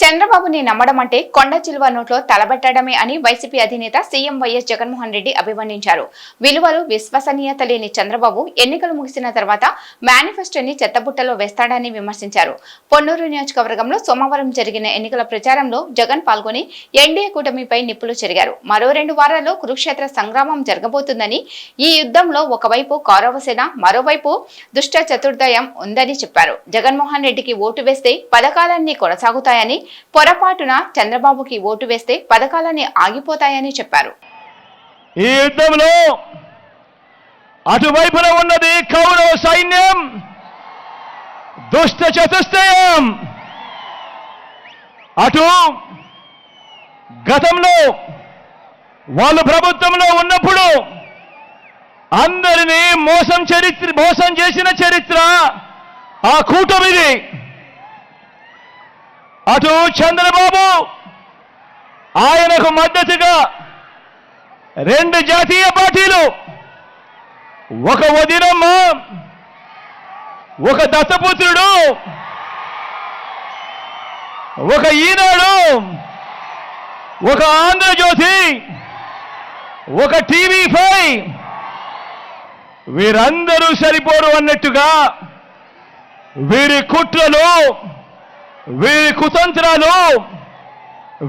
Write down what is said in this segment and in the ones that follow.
చంద్రబాబుని నమ్మడం అంటే కొండ చిలువ నోట్లో తలబెట్టడమే అని వైసీపీ అధినేత సీఎం వైఎస్ జగన్మోహన్ రెడ్డి అభివర్ణించారు. విలువలు విశ్వసనీయత లేని చంద్రబాబు ఎన్నికలు ముగిసిన తర్వాత మేనిఫెస్టోని చెత్తబుట్టలో వేస్తాడని విమర్శించారు. పొన్నూరు నియోజకవర్గంలో సోమవారం జరిగిన ఎన్నికల ప్రచారంలో జగన్ పాల్గొని ఎన్డీఏ కూటమిపై నిప్పులు చెరిగారు. మరో రెండు వారాల్లో కురుక్షేత్ర సంగ్రామం జరగబోతుందని ఈ యుద్ధంలో ఒకవైపు కౌరవసేన మరోవైపు దుష్ట చతుర్దయం ఉందని చెప్పారు. జగన్మోహన్ రెడ్డికి ఓటు వేస్తే పథకాలన్నీ కొనసాగుతాయని పొరపాటున చంద్రబాబుకి ఓటు వేస్తే పథకాలన్నీ ఆగిపోతాయని చెప్పారు. ఈ యుద్ధంలో అటువైపున ఉన్నది కౌరవ సైన్యం దుష్ట చతుష్టయం. అటు గతంలో వాళ్ళు ప్రభుత్వంలో ఉన్నప్పుడు అందరినీ మోసం చరిత్ర మోసం చేసిన చరిత్ర ఆ కూటమిది. అటు చంద్రబాబు ఆయనకు మద్దతుగా రెండు జాతీయ పార్టీలు ఒక వదినమ్మ ఒక దత్తపుత్రుడు ఒక ఈనాడు ఒక ఆంధ్రజ్యోతి ఒక టీవీ ఫైవ్ వీరందరూ సరిపోరు అన్నట్టుగా వీరి కుట్రలు వీరి కుతంత్రాలు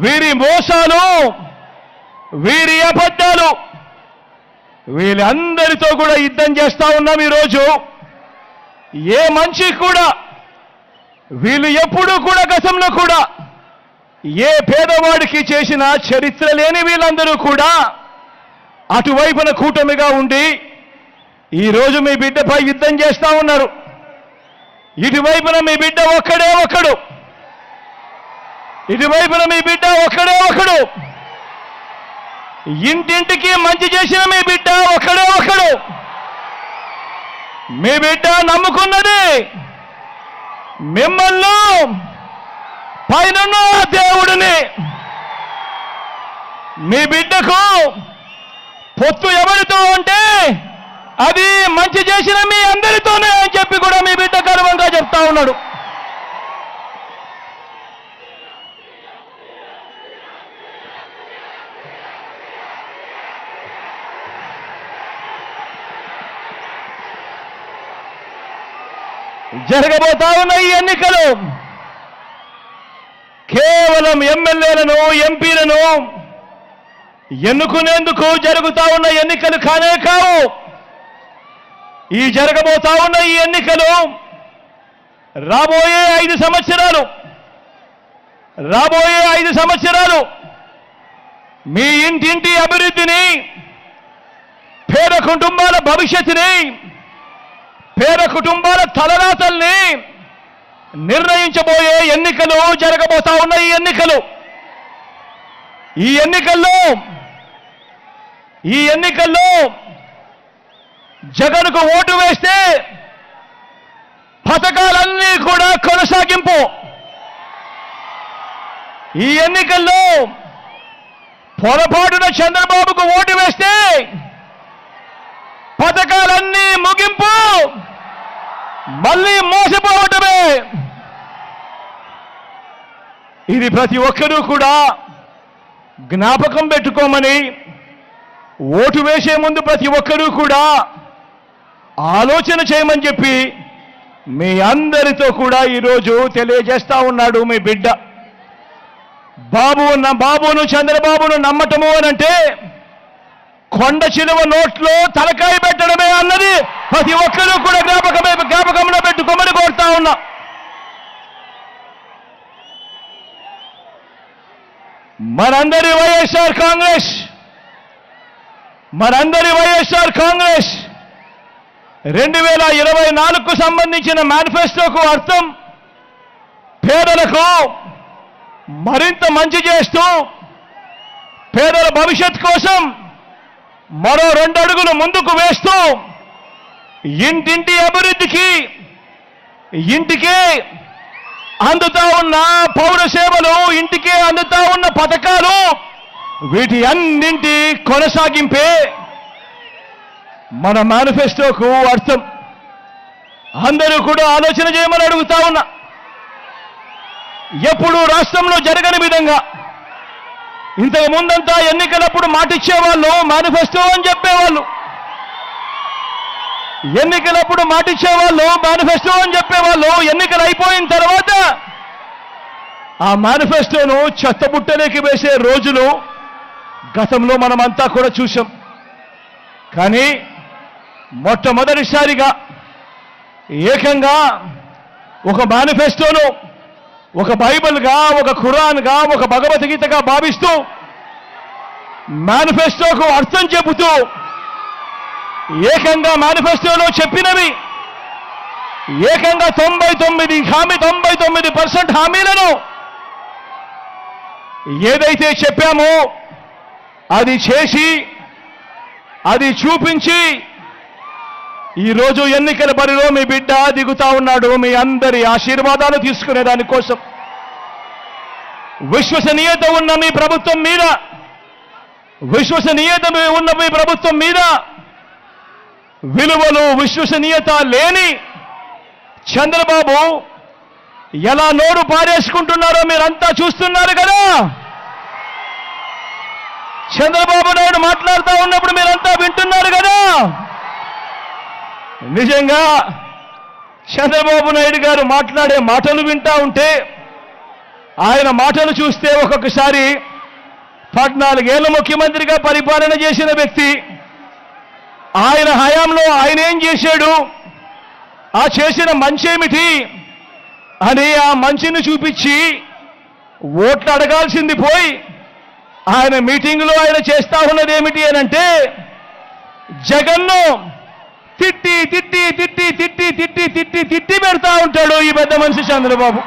వీరి మోసాలు వీరి అబద్ధాలు వీళ్ళందరితో కూడా యుద్ధం చేస్తా ఉన్నాం ఈరోజు. ఏ మంచి కూడా వీళ్ళు ఎప్పుడూ కూడా గతంలో కూడా ఏ పేదవాడికి చేసిన చరిత్ర లేని వీళ్ళందరూ కూడా అటువైపున కూటమిగా ఉండి ఈరోజు మీ బిడ్డపై యుద్ధం చేస్తా ఉన్నారు. ఇటువైపున మీ బిడ్డ ఒక్కడే ఒక్కడు. ఇటువైపున మీ బిడ్డ ఒక్కడే ఒకడు ఇంటింటికి మంచి చేసిన మీ బిడ్డ ఒక్కడే ఒకడు మీ బిడ్డ నమ్ముకున్నది మిమ్మల్ని పైన దేవుడిని. మీ బిడ్డకు పొత్తు ఎవరితో అంటే అది మంచి చేసిన మీ అందరితోనే అని చెప్పి కూడా మీ బిడ్డ గర్వంగా చెప్తా ఉన్నాడు. జరగబోతా ఉన్న ఈ ఎన్నికలు. కేవలం ఎమ్మెల్యేలను ఎంపీలను ఎన్నుకునేందుకు జరుగుతా ఉన్న ఎన్నికలు కానే కావు. ఈ జరగబోతా ఉన్న ఈ ఎన్నికలు రాబోయే ఐదు సంవత్సరాలు రాబోయే ఐదు సంవత్సరాలు మీ ఇంటింటి అభివృద్ధిని పేద కుటుంబాల భవిష్యత్తుని పేద కుటుంబాల తలరాతల్ని నిర్ణయించబోయే ఎన్నికలు జరగబోతా ఉన్న ఈ ఎన్నికలు. ఈ ఎన్నికల్లో ఈ ఎన్నికల్లో జగన్కు ఓటు వేస్తే పథకాలన్నీ కూడా కొనసాగింపు. ఈ ఎన్నికల్లో పొరపాటున చంద్రబాబుకు ఓటు వేస్తే పథకాలన్నీ ముగింపు. మళ్ళీ మోసపోవటమే. ఇది ప్రతి ఒక్కరూ కూడా జ్ఞాపకం పెట్టుకోమని ఓటు వేసే ముందు ప్రతి ఒక్కరూ కూడా ఆలోచన చేయమని చెప్పి మీ అందరితో కూడా ఈరోజు తెలియజేస్తా ఉన్నాడు మీ బిడ్డ. బాబు బాబును చంద్రబాబును నమ్మటము అనంటే కొండ చిలువ నోట్లో తలకాయ పెట్టడమే అన్నది ప్రతి ఒక్కరూ కూడా జ్ఞాపకమే జ్ఞాపకంలో పెట్టుకోమని కోరుతా ఉన్నా. మనందరి వైఎస్ఆర్ కాంగ్రెస్ మనందరి వైఎస్ఆర్ కాంగ్రెస్. రెండు వేల ఇరవై నాలుగుకు సంబంధించిన మేనిఫెస్టోకు అర్థం పేదలకు మరింత మంచి చేస్తూ పేదల భవిష్యత్ కోసం మరో రెండు అడుగులు ముందుకు వేస్తూ ఇంటింటి అభివృద్ధికి ఇంటికే అందుతా ఉన్న పౌర సేవలు ఇంటికే అందుతా ఉన్న పథకాలు వీటి అన్నింటి కొనసాగింపే మన మేనిఫెస్టోకు అర్థం. అందరూ కూడా ఆలోచన చేయమని అడుగుతా ఉన్నా. ఎప్పుడు రాష్ట్రంలో జరగని విధంగా ఇంతకు ముందంతా ఎన్నికలప్పుడు మాటిచ్చేవాళ్ళు మేనిఫెస్టో అని చెప్పేవాళ్ళు. ఎన్నికలప్పుడు మాటిచ్చేవాళ్ళు మేనిఫెస్టో అని చెప్పేవాళ్ళు ఎన్నికలు అయిపోయిన తర్వాత ఆ మేనిఫెస్టోను చెత్తబుట్టలోకి వేసే రోజులు గతంలో మనమంతా కూడా చూసాం కానీ మొట్టమొదటిసారిగా ఏకంగా ఒక మేనిఫెస్టోను ఒక బైబిల్గా ఒక ఖురాన్గా ఒక భగవద్గీతగా భావిస్తూ మేనిఫెస్టోకు అర్థం చెబుతూ ఏకంగా మేనిఫెస్టోలో చెప్పినవి ఏకంగా తొంభై తొమ్మిది హామీ తొంభై తొమ్మిది పర్సెంట్ హామీలను ఏదైతే చెప్పామో అది చేసి అది చూపించి ఈరోజు ఎన్నికల బరిలో మీ బిడ్డ దిగుతా ఉన్నాడు. మీ అందరి ఆశీర్వాదాలు తీసుకునే దానికోసం విశ్వసనీయత ఉన్న మీ ప్రభుత్వం మీద. విశ్వసనీయత ఉన్న మీ ప్రభుత్వం మీద. విలువలు విశ్వసనీయత లేని చంద్రబాబు ఎలా నోరు పారేసుకుంటున్నారో మీరంతా చూస్తున్నారు కదా. చంద్రబాబు నాయుడు మాట్లాడుతూ ఉన్నప్పుడు మీరంతా వింటున్నారు కదా నిజంగా చంద్రబాబు నాయుడు గారు మాట్లాడే మాటలు వింటా ఉంటే ఆయన మాటలు చూస్తే ఒక్కొక్కసారి పద్నాలుగేళ్ళ ముఖ్యమంత్రిగా పరిపాలన చేసిన వ్యక్తి ఆయన హయాంలో ఆయన ఏం చేశాడు ఆ చేసిన మంచి ఏమిటి అని ఆ మంచిని చూపించి ఓట్లు అడగాల్సింది పోయి ఆయన మీటింగులో ఆయన చేస్తా ఉన్నది ఏమిటి అని అంటే జగన్ను తిట్టి తిట్టి తిట్టి తిట్టి తిట్టి తిట్టి తిట్టి పెడతా ఉంటాడు ఈ పెద్ద మనిషి చంద్రబాబు.